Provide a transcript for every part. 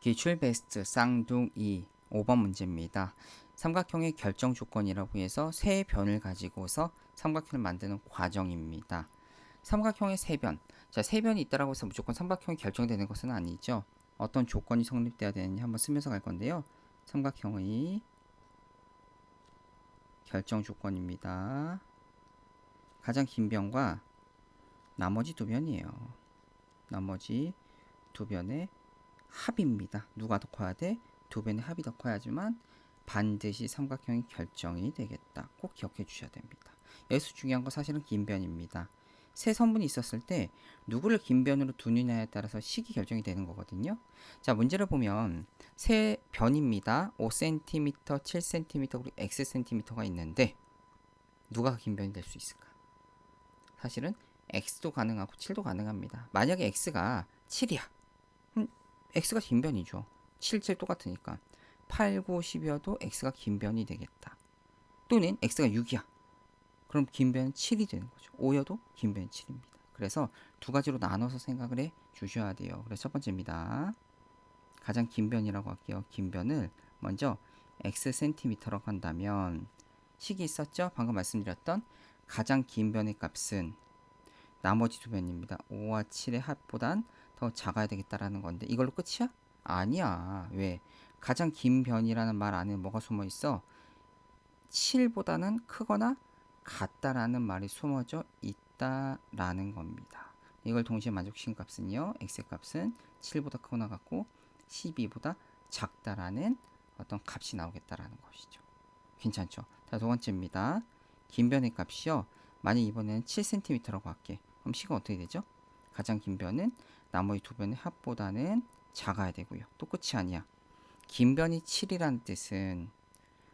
기출 베스트 쌍둥이 5번 문제입니다. 삼각형의 결정 조건이라고 해서 세 변을 가지고서 삼각형을 만드는 과정입니다. 삼각형의 세 변. 자, 세 변이 있다라고 해서 무조건 삼각형이 결정되는 것은 아니죠. 어떤 조건이 성립돼야 되느냐 한번 쓰면서 갈 건데요. 삼각형의 결정 조건입니다. 가장 긴 변과 나머지 두 변이에요. 나머지 두 변의 합입니다. 누가 더 커야 돼? 두 변의 합이 더 커야지만 반드시 삼각형이 결정이 되겠다. 꼭 기억해 주셔야 됩니다. 여기서 중요한 건 사실은 긴 변입니다. 세 선분이 있었을 때 누구를 긴 변으로 두느냐에 따라서 식이 결정이 되는 거거든요. 자, 문제를 보면 세 변입니다. 5cm, 7cm, 그리고 xcm가 있는데 누가 긴 변이 될 수 있을까? 사실은 x도 가능하고 7도 가능합니다. 만약에 x가 7이야. 음, x가 긴 변이죠. 7, 7 똑같으니까. 8, 9, 10이어도 x가 긴 변이 되겠다. 또는 x가 6이야. 그럼 긴 변은 7이 되는 거죠. 5여도 긴 변은 7입니다. 그래서 두 가지로 나눠서 생각을 해 주셔야 돼요. 그래서 첫 번째입니다. 가장 긴 변이라고 할게요. 긴 변을 먼저 x 센티미터라고 한다면 식이 있었죠? 방금 말씀드렸던 가장 긴 변의 값은 나머지 두 변입니다. 5와 7의 합보단 더 작아야 되겠다라는 건데 이걸로 끝이야? 아니야. 왜? 가장 긴 변이라는 말 안에 뭐가 숨어 있어? 7보다는 크거나 같다라는 말이 숨어져 있다라는 겁니다. 이걸 동시에 만족시킨 값은요. x 값은 7보다 크거나 같고 12보다 작다라는 어떤 값이 나오겠다라는 것이죠. 괜찮죠? 자, 두 번째입니다. 긴 변의 값이요. 만약 이번에는 7cm라고 할게. 그럼 식은 어떻게 되죠? 가장 긴 변은 나머지 두 변의 합보다는 작아야 되고요. 또 끝이 아니야. 긴 변이 7이라는 뜻은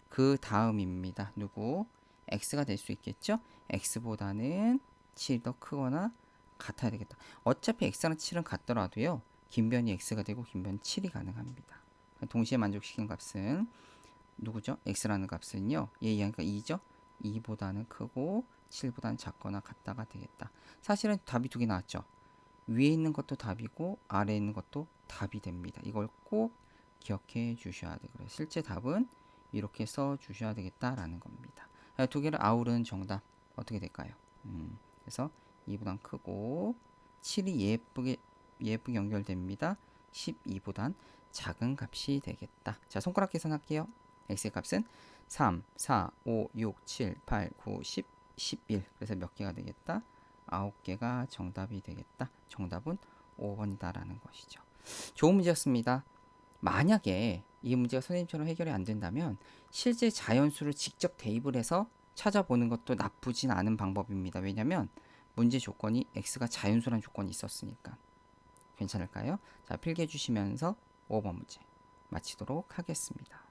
그 다음입니다. 누구? x가 될 수 있겠죠? x보다는 7이 더 크거나 같아야 되겠다. 어차피 x랑 7은 같더라도요. 긴 변이 x가 되고 긴 변이 7이 가능합니다. 동시에 만족시킨 값은 누구죠? x라는 값은요. 얘 이하니까 2죠? 2보다는 크고 7보다는 작거나 같다가 되겠다. 사실은 답이 두 개 나왔죠. 위에 있는 것도 답이고 아래에 있는 것도 답이 됩니다. 이걸 꼭 기억해 주셔야. 그래서 실제 답은 이렇게 써 주셔야 되겠다라는 겁니다. 두 개를 아우르는 정답 어떻게 될까요? 음, 그래서 2보단 크고 7이 예쁘게 예쁘게 연결됩니다. 12보단 작은 값이 되겠다. 자, 손가락 계산할게요. x의 값은 3, 4, 5, 6, 7, 8, 9, 10, 11. 그래서 몇 개가 되겠다? 9개가 정답이 되겠다. 정답은 5번이다라는 것이죠. 좋은 문제였습니다. 만약에 이 문제가 선생님처럼 해결이 안 된다면 실제 자연수를 직접 대입을 해서 찾아보는 것도 나쁘진 않은 방법입니다. 왜냐하면 문제 조건이 x가 자연수라는 조건이 있었으니까 괜찮을까요? 자 필기해 주시면서 5번 문제 마치도록 하겠습니다.